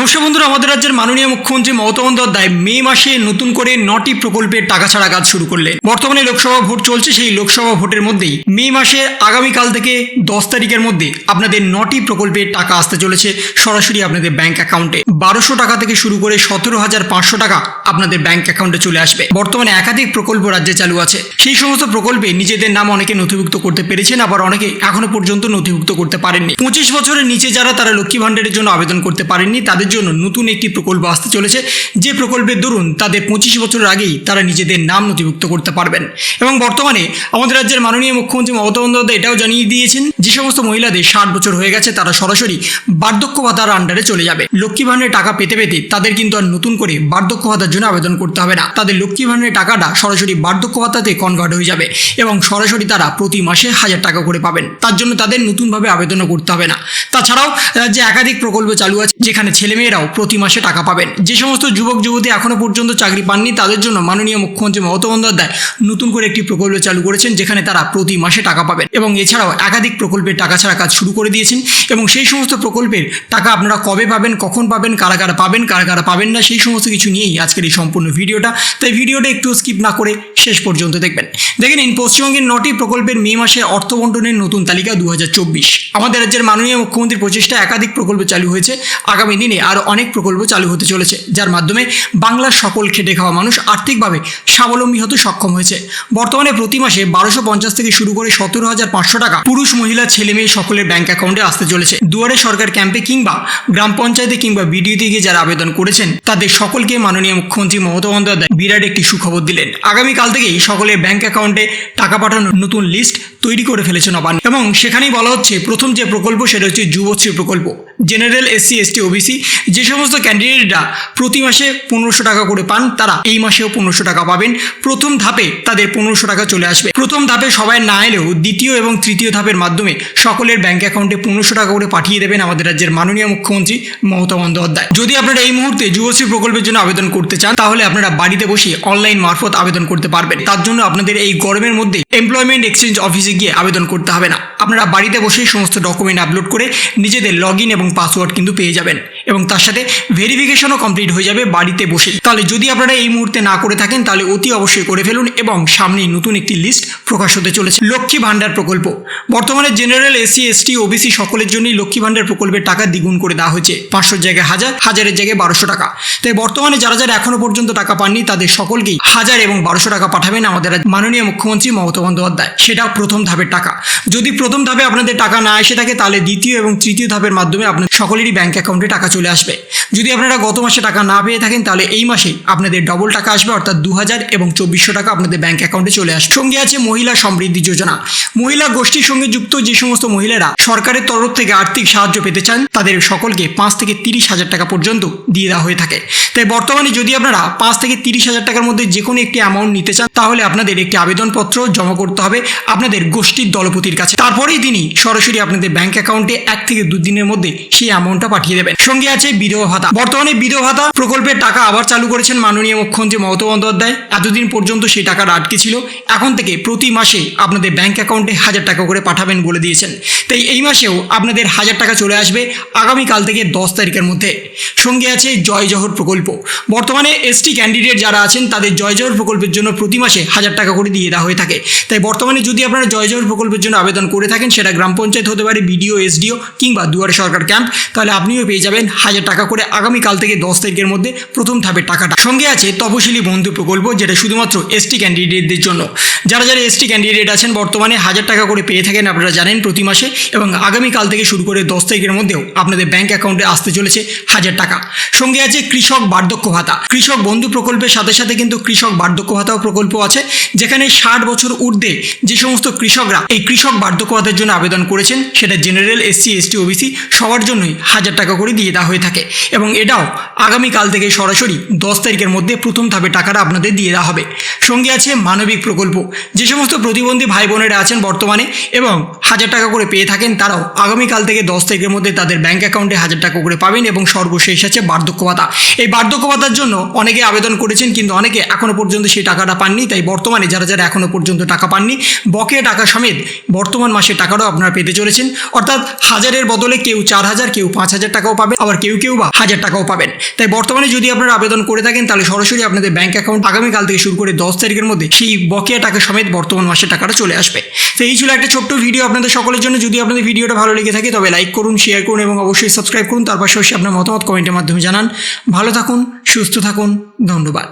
নমস্কার বন্ধুরা, আমাদের রাজ্যের মাননীয় মুখ্যমন্ত্রী মমতা বন্দ্যোপাধ্যায় মে মাসে নতুন করে নটি প্রকল্পের টাকা ছাড়া কাজ শুরু করলেন। বর্তমানে লোকসভা ভোট চলছে, সেই লোকসভা ভোটের মধ্যেই মে মাসের আগামীকাল থেকে দশ তারিখের মধ্যে আপনাদের নটি প্রকল্পের টাকা আসতে চলেছে সরাসরি আপনাদের ব্যাংক অ্যাকাউন্টে। বারোশো টাকা থেকে শুরু করে সতেরো হাজার পাঁচশো টাকা আপনাদের ব্যাংক অ্যাকাউন্টে চলে আসবে। বর্তমানে একাধিক প্রকল্প রাজ্যে চালু আছে। সেই সমস্ত প্রকল্পে নিজেদের নাম অনেকে নথিভুক্ত করতে পেরেছেন, আবার অনেকে এখনও পর্যন্ত নথিভুক্ত করতে পারেননি। পঁচিশ বছরের নিচে যারা, তারা লক্ষ্মী ভাণ্ডারের জন্য আবেদন করতে পারেননি, তাদের জন্য নতুন একটি প্রকল্প আসতে চলেছে। যে প্রকল্পের দরুন তাদের পঁচিশ বছরের আগেই তারা নিজেদের নাম নথিভুক্ত করতে পারবেন। এবং বর্তমানে আমাদের রাজ্যের মাননীয় মুখ্যমন্ত্রী মমতা বন্দ্যোপাধ্যায় এটাও জানিয়ে দিয়েছেন যে সমস্ত মহিলাদের ষাট বছর হয়ে গেছে তারা সরাসরি বার্ধক্য ভাতার আন্ডারে চলে যাবে। লক্ষ্মী ভাণ্ডারের টাকা পেতে পেতে তাদের কিন্তু আর নতুন করে বার্ধক্য ভাতার জন্য আবেদন করতে হবে না। তাদের লক্ষ্মী ভাণ্ডারের টাকাটা সরাসরি বার্ধক্য ভাতাতে কনভার্ট হয়ে যাবে এবং সরাসরি তারা প্রতি মাসে হাজার টাকা করে পাবেন। তার জন্য তাদের নতুনভাবে আবেদনও করতে হবে না। তাছাড়াও রাজ্যে একাধিক প্রকল্প চালু আছে যেখানে ছেলেমেয়েরাও প্রতি মাসে টাকা পাবেন। যে সমস্ত যুবক, যুবতী এখনও পর্যন্ত চাকরি পাননি, তাদের জন্য মাননীয় মুখ্যমন্ত্রী মমতা বন্দ্যোপাধ্যায় নতুন করে একটি প্রকল্প চালু করেছেন, যেখানে তারা প্রতি মাসে টাকা পাবেন। এবং এছাড়াও একাধিক প্রকল্পের টাকা ছাড়া কাজ শুরু করে দিয়েছেন। এবং সেই সমস্ত প্রকল্পের টাকা আপনারা কবে পাবেন, কখন পাবেন, কারা কারা পাবেন, কারা কারা পাবেন না, সেই সমস্ত কিছু নিয়েই আজকের এই সম্পূর্ণ ভিডিওটা। তাই ভিডিওটা একটু স্কিপ না করে শেষ পর্যন্ত দেখবেন। দেখে নিন, পশ্চিমবঙ্গের নটি প্রকল্পের মে মাসে অর্থ বন্টনের নতুন তালিকা দু হাজার চব্বিশ। আমাদের রাজ্যের মাননীয় মুখ্যমন্ত্রীর প্রচেষ্টা একাধিক প্রকল্প চালু হয়েছে। আগামী দিনে আরও অনেক প্রকল্প চালু হতে চলেছে, যার মাধ্যমে বাংলার সকল খেটে খাওয়া মানুষ আর্থিকভাবে স্বাবলম্বী হতে সক্ষম হয়েছে। বর্তমানে প্রতি মাসে বারোশো পঞ্চাশ থেকে শুরু করে সতেরো হাজার পাঁচশো টাকা পুরুষ মহিলা ছেলে মেয়ে সকলের ব্যাংক অ্যাকাউন্টে আসতে চলেছে। দুয়ারে সরকার ক্যাম্পে কিংবা গ্রাম পঞ্চায়েতে কিংবা বিডিওতে গিয়ে যারা আবেদন করেছেন, তাদের সকলকে মাননীয় মুখ্যমন্ত্রী মমতা বন্দ্যোপাধ্যায় বিরাট একটি সুখবর দিলেন। আগামীকাল থেকেই সকলের ব্যাংক অ্যাকাউন্টে টাকা পাঠানোর নতুন লিস্ট তৈরি করে ফেলেছে নবান্ন। এবং সেখানেই বলা হচ্ছে, প্রথম যে প্রকল্প সেটা হচ্ছে যুবশ্রী প্রকল্প। জেনারেল এসসি, এসটি, ওবিসি যে সমস্ত ক্যান্ডিডেটরা প্রতি মাসে পনেরোশো টাকা করে পান, তারা এই মাসেও পনেরোশো টাকা পাবেন। প্রথম ধাপে তাদের পনেরোশো টাকা চলে আসবে। প্রথম ধাপে সবাই না এলেও দ্বিতীয় এবং তৃতীয় ধাপের মাধ্যমে সকলের ব্যাংক অ্যাকাউন্টে পনেরোশো টাকা করে পাঠিয়ে দেবেন আমাদের রাজ্যের মাননীয় মুখ্যমন্ত্রী মমতা বন্দ্যোপাধ্যায়। যদি আপনারা এই মুহূর্তে যুবশ্রী প্রকল্পের জন্য আবেদন করতে চান, তাহলে আপনারা বাড়িতে বসে অনলাইন মারফত আবেদন করতে পারবেন। তার জন্য আপনাদের এই গরমের মধ্যে এমপ্লয়মেন্ট এক্সচেঞ্জ অফিসে গিয়ে আবেদন করতে হবে না। আপনারা বাড়িতে বসেই সমস্ত ডকুমেন্ট আপলোড করে নিজেদের লগ এবং পাসওয়ার্ড কিন্তু পেয়ে যাবেন। এবং তার সাথে ভেরিফিকেশনও কমপ্লিট হয়ে যাবে বাড়িতে বসেই। তাহলে যদি আপনারা এই মুহূর্তে না করে থাকেন, তাহলে অতি অবশ্যই করে ফেলুন এবং সামনেই নতুন একটি লিস্ট প্রকাশ হতে চলেছে। লক্ষ্মী ভাণ্ডার প্রকল্প। বর্তমানে জেনারেল এসসি এসটি ওবিসি সকলের জন্যই লক্ষ্মী ভাণ্ডার প্রকল্পের টাকা দ্বিগুণ করে দেওয়া হয়েছে। পাঁচশোর জায়গায় হাজার, হাজারের জায়গায় বারোশো টাকা। তাই বর্তমানে যারা যারা এখনও পর্যন্ত টাকা পাননি, তাদের সকলকেই হাজার এবং বারোশো টাকা পাঠাবেন আমাদের মাননীয় মুখ্যমন্ত্রী মমতা বন্দ্যোপাধ্যায়। সেটা প্রথম ধাপের টাকা। যদি প্রথম ধাপে আপনাদের টাকা না এসে থাকে, তাহলে দ্বিতীয় এবং তৃতীয় ধাপের মাধ্যমে আপনার সকলেরই ব্যাঙ্ক অ্যাকাউন্টে টাকা চলে আসবে। যদি আপনারা গত মাসে টাকা না পেয়ে থাকেন, তাহলে এই মাসে আপনাদের ডবল টাকা আসবে, অর্থাৎ দু হাজার এবং চব্বিশশো টাকা আপনাদের ব্যাংক অ্যাকাউন্টে চলে আসবে। সঙ্গে আছে মহিলা সমৃদ্ধি যোজনা। মহিলা গোষ্ঠীর সঙ্গে যুক্ত যে সমস্ত মহিলারা সরকারের তরফ থেকে আর্থিক সাহায্য পেতে চান, তাদের সকলকে পাঁচ থেকে তিরিশ হাজার টাকা পর্যন্ত দিয়ে দেওয়া হয়ে থাকে। তাই বর্তমানে যদি আপনারা পাঁচ থেকে তিরিশ হাজার টাকার মধ্যে যে কোনো একটি অ্যামাউন্ট নিতে চান, তাহলে আপনাদের একটি আবেদনপত্র জমা করতে হবে আপনাদের গোষ্ঠীর দলপতির কাছে। তারপরেই তিনি সরাসরি আপনাদের ব্যাংক অ্যাকাউন্টে এক থেকে দুদিনের মধ্যে সেই অ্যামাউন্টটা পাঠিয়ে দেবেন। সঙ্গে আছে বিধবা ভাতা বর্তমানে বিধবা ভাতা প্রকল্পের টাকা আবার চালু করেছেন মাননীয় মুখ্যমন্ত্রী মমতা বন্দ্যোপাধ্যায়। এতদিন পর্যন্ত সেই টাকাটা আটকে ছিল। এখন থেকে প্রতি মাসে আপনাদের ব্যাংক অ্যাকাউন্টে হাজার টাকা করে পাঠাবেন বলে দিয়েছেন। তাই এই মাসেও আপনাদের হাজার টাকা চলে আসবে আগামীকাল থেকে দশ তারিখের মধ্যে। সঙ্গে আছে জয় জহর প্রকল্প। বর্তমানে এসটি ক্যান্ডিডেট যারা আছেন, তাদের জয় জহর প্রকল্পের জন্য প্রতি মাসে হাজার টাকা করে দিয়ে দেওয়া হয়ে থাকে। তাই বর্তমানে যদি আপনারা জয় জহর প্রকল্পের জন্য আবেদন করে থাকেন, সেটা গ্রাম পঞ্চায়েত হতে পারে, বিডিও, এসডিও কিংবা দুয়ারে সরকার ক্যাম্প, তাহলে আপনিও পেয়ে যাবেন হাজার টাকা করে আগামীকাল থেকে দশ তারিখের মধ্যে প্রথম ধাপের টাকাটা সঙ্গে আছে তপশিলি বন্ধু প্রকল্প, যেটা শুধুমাত্র এসটি ক্যান্ডিডেটদের জন্য। যারা যারা এসটি ক্যান্ডিডেট আছেন, বর্তমানে হাজার টাকা করে পেয়ে থাকেন আপনারা জানেন প্রতি মাসে, এবং আগামীকাল থেকে শুরু করে দশ তারিখের মধ্যেও আপনাদের ব্যাংক অ্যাকাউন্টে আসতে চলেছে হাজার টাকা। সঙ্গে আছে কৃষক বার্ধক্য ভাতা। কৃষক বন্ধু প্রকল্পের সাথে সাথে কিন্তু কৃষক বার্ধক্য ভাতাও প্রকল্প আছে, যেখানে ষাট বছর ঊর্ধ্বে যে সমস্ত কৃষকরা এই কৃষক বার্ধক্য ভাতার জন্য আবেদন করেছেন, সেটা জেনারেল এসসি এসটি ওবিসি সবার জন্যই হাজার টাকা করে দিয়ে দেওয়া হয়ে থাকে। এবং এটাও আগামীকাল থেকে সরাসরি দশ তারিখের মধ্যে প্রথম ধাপে টাকাটা আপনাদের দিয়ে দেওয়া হবে। সঙ্গে আছে মানবিক প্রকল্প। যে সমস্ত প্রতিবন্ধী ভাই বোনেরা আছেন বর্তমানে এবং হাজার টাকা করে পেয়ে থাকেন, তারাও আগামীকাল থেকে দশ তারিখের মধ্যে তাদের ব্যাংক অ্যাকাউন্টে হাজার টাকা করে পাবেন এবং সর্বশেষ আছে বার্ধক্য ভাতা। এই বার্ধক্য ভাতার জন্য অনেকে আবেদন করেছেন কিন্তু অনেকে এখনও পর্যন্ত সেই টাকাটা পাননি, তাই বর্তমানে যারা যারা এখনও পর্যন্ত টাকা পাননি, বকেয়া টাকা সমেত বর্তমান মাসে টাকাটাও আপনারা পেতে চলেছেন। অর্থাৎ হাজারের বদলে কেউ চার হাজার, কেউ পাঁচ হাজার টাকাও পাবে, আবার কেউ কেউ বা হাজার টাকাও পাবেন। তাই বর্তমানে যদি আপনারা আবেদন করে থাকেন, তাহলে সরাসরি আপনাদের ব্যাঙ্ক অ্যাকাউন্ট আগামীকাল থেকে শুরু করে দশ তারিখের মধ্যে সেই বকেয়া টাকা সমেত বর্তমান মাসের টাকাটা চলে আসবে। তো এই ছিল একটা ছোট্ট ভিডিও আপনাদের সকলের জন্য। যদি আপনাদের ভিডিওটা ভালো লেগে থাকে, তবে লাইক করুন শেয়ার করুন এবং অবশ্যই সাবস্ক্রাইব করুন। তার পাশাপাশি আপনার মতামত কমেন্টের মাধ্যমে জানান। ভালো থাকুন, সুস্থ থাকুন, ধন্যবাদ।